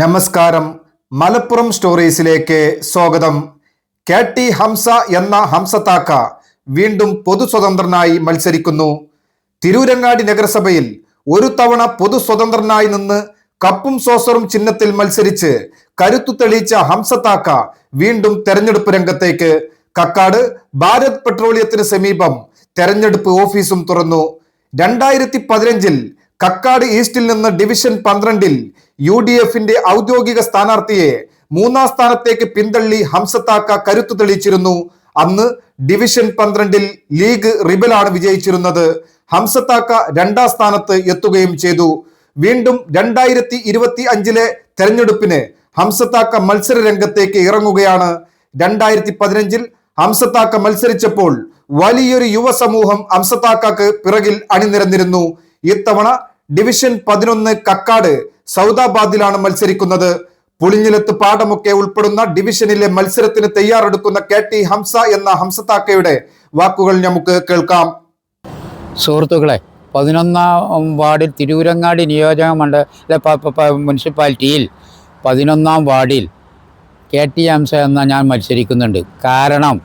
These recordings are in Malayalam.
നമസ്കാരം. മലപ്പുറം സ്റ്റോറീസിലേക്ക് സ്വാഗതം. കെ ടി ഹംസ എന്ന ഹംസത്താക്ക വീണ്ടും പൊതു സ്വതന്ത്രനായി മത്സരിക്കുന്നു. തിരൂരങ്ങാടി നഗരസഭയിൽ ഒരു തവണ പൊതു സ്വതന്ത്രനായി നിന്ന് കപ്പും സോസറും ചിഹ്നത്തിൽ മത്സരിച്ച് കരുത്തു തെളിയിച്ച ഹംസത്താക്ക വീണ്ടും തെരഞ്ഞെടുപ്പ് രംഗത്തേക്ക്. കക്കാട് ഭാരത് പെട്രോളിയത്തിന് സമീപം തെരഞ്ഞെടുപ്പ് ഓഫീസും തുറന്നു. രണ്ടായിരത്തി പതിനഞ്ചിൽ കക്കാട് ഈസ്റ്റിൽ നിന്ന് ഡിവിഷൻ പന്ത്രണ്ടിൽ യു ഡി എഫിന്റെ ഔദ്യോഗിക സ്ഥാനാർത്ഥിയെ മൂന്നാം സ്ഥാനത്തേക്ക് പിന്തള്ളി ഹംസത്താക്ക കരുത്തു തെളിയിച്ചിരുന്നു. അന്ന് ഡിവിഷൻ പന്ത്രണ്ടിൽ ലീഗ് റിബലാണ് വിജയിച്ചിരുന്നത്. ഹംസത്താക്ക രണ്ടാം സ്ഥാനത്ത് എത്തുകയും ചെയ്തു. വീണ്ടും രണ്ടായിരത്തി ഇരുപത്തി അഞ്ചിലെ തെരഞ്ഞെടുപ്പിന് ഹംസത്താക്ക മത്സര രംഗത്തേക്ക് ഇറങ്ങുകയാണ്. രണ്ടായിരത്തി പതിനഞ്ചിൽ ഹംസത്താക്ക മത്സരിച്ചപ്പോൾ വലിയൊരു യുവസമൂഹം ഹംസത്താക്കക്ക് പിറകിൽ അണിനിരന്നിരുന്നു. ഇത്തവണ ഡിവിഷൻ പതിനൊന്ന് കക്കാട് സൗദാബാദിലാണ് മത്സരിക്കുന്നത്. പുളിഞ്ഞിലത്ത് പാടമൊക്കെ ഉൾപ്പെടുന്ന ഡിവിഷനിലെ മത്സരത്തിന് തയ്യാറെടുക്കുന്ന കെ ടി ഹംസ എന്ന ഹംസത്താക്കയുടെ വാക്കുകൾ നമുക്ക് കേൾക്കാം. സുഹൃത്തുക്കളെ പതിനൊന്നാം വാർഡിൽ തിരൂരങ്ങാടി നിയോജക മണ്ഡല മുനിസിപ്പാലിറ്റിയിൽ പതിനൊന്നാം വാർഡിൽ കെ ടി ഹംസ എന്ന ഞാൻ മത്സരിക്കുന്നുണ്ട്. കാരണം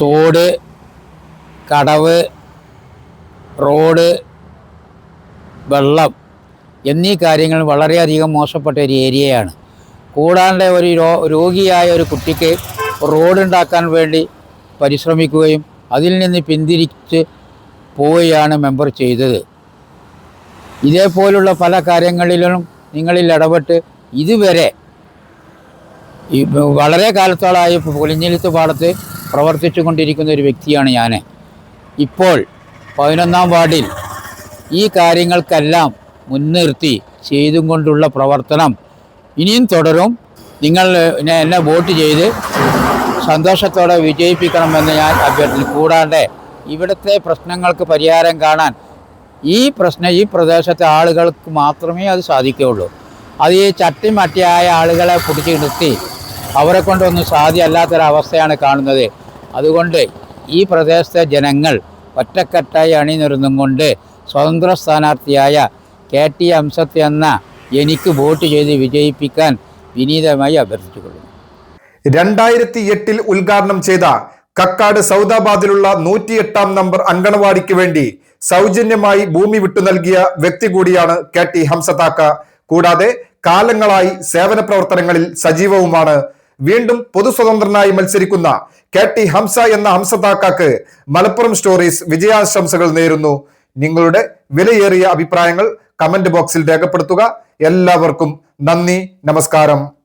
തോട് കടവ് റോഡ് വെള്ളം എന്നീ കാര്യങ്ങൾ വളരെയധികം മോശപ്പെട്ട ഒരു ഏരിയയാണ്. കൂടാതെ ഒരു രോഗിയായ ഒരു കുട്ടിക്ക് റോഡ് ഉണ്ടാക്കാൻ വേണ്ടി പരിശ്രമിക്കുകയും അതിൽ നിന്ന് പിന്തിരിച്ച് പോവുകയാണ് മെമ്പർ ചെയ്തത്. ഇതേപോലുള്ള പല കാര്യങ്ങളിലും നിങ്ങളിൽ ഇടപെട്ട് ഇതുവരെ വളരെ കാലത്തോളായി പുലിഞ്ഞിലത്ത് പാടത്ത് പ്രവർത്തിച്ചു കൊണ്ടിരിക്കുന്ന ഒരു വ്യക്തിയാണ് ഞാൻ. ഇപ്പോൾ പതിനൊന്നാം വാർഡിൽ ഈ കാര്യങ്ങൾക്കെല്ലാം മുൻനിർത്തി ചെയ്തും കൊണ്ടുള്ള പ്രവർത്തനം ഇനിയും തുടരും. നിങ്ങൾ എന്നെ വോട്ട് ചെയ്ത് സന്തോഷത്തോടെ വിജയിപ്പിക്കണമെന്ന് ഞാൻ അഭ്യർത്ഥിക്കുന്നു. കൂടാതെ ഇവിടുത്തെ പ്രശ്നങ്ങൾക്ക് പരിഹാരം കാണാൻ ഈ പ്രശ്നം ഈ പ്രദേശത്തെ ആളുകൾക്ക് മാത്രമേ അത് സാധിക്കുകയുള്ളൂ. അത് ഈ ചട്ടിമട്ടിയായ ആളുകളെ പിടിച്ചു നിർത്തി അവരെ കൊണ്ടൊന്നും സാധ്യമല്ലാത്തൊരവസ്ഥയാണ് കാണുന്നത്. അതുകൊണ്ട് ഈ പ്രദേശത്തെ ജനങ്ങൾ ഒറ്റക്കെട്ടായി അണിനിരുന്നും കൊണ്ട് സ്വതന്ത്ര സ്ഥാനാർത്ഥിയായ കെ ടി അംസത്ത് എന്ന എനിക്ക് വോട്ട് ചെയ്ത് വിജയിപ്പിക്കാൻ വിനീതമായി അഭ്യർത്ഥിച്ചുകൊള്ളുന്നു. രണ്ടായിരത്തി എട്ടിൽ ഉദ്ഘാടനം ചെയ്ത കക്കാട് സൗദാബാദിലുള്ള നൂറ്റിയെട്ടാം നമ്പർ അങ്കണവാടിക്ക് വേണ്ടി സൗജന്യമായി ഭൂമി വിട്ടു നൽകിയ വ്യക്തി കൂടിയാണ് കെ ടി ഹംസതാക്ക കൂടാതെ കാലങ്ങളായി സേവന പ്രവർത്തനങ്ങളിൽ സജീവവുമാണ്. വീണ്ടും പൊതുസ്വതന്ത്രനായി മത്സരിക്കുന്ന കെ ടി ഹംസ എന്ന ഹംസതാക്കാക്ക് മലപ്പുറം സ്റ്റോറീസ് വിജയാശംസകൾ നേരുന്നു. നിങ്ങളുടെ വിലയേറിയ അഭിപ്രായങ്ങൾ കമന്റ് ബോക്സിൽ രേഖപ്പെടുത്തുക. എല്ലാവർക്കും നന്ദി നമസ്കാരം.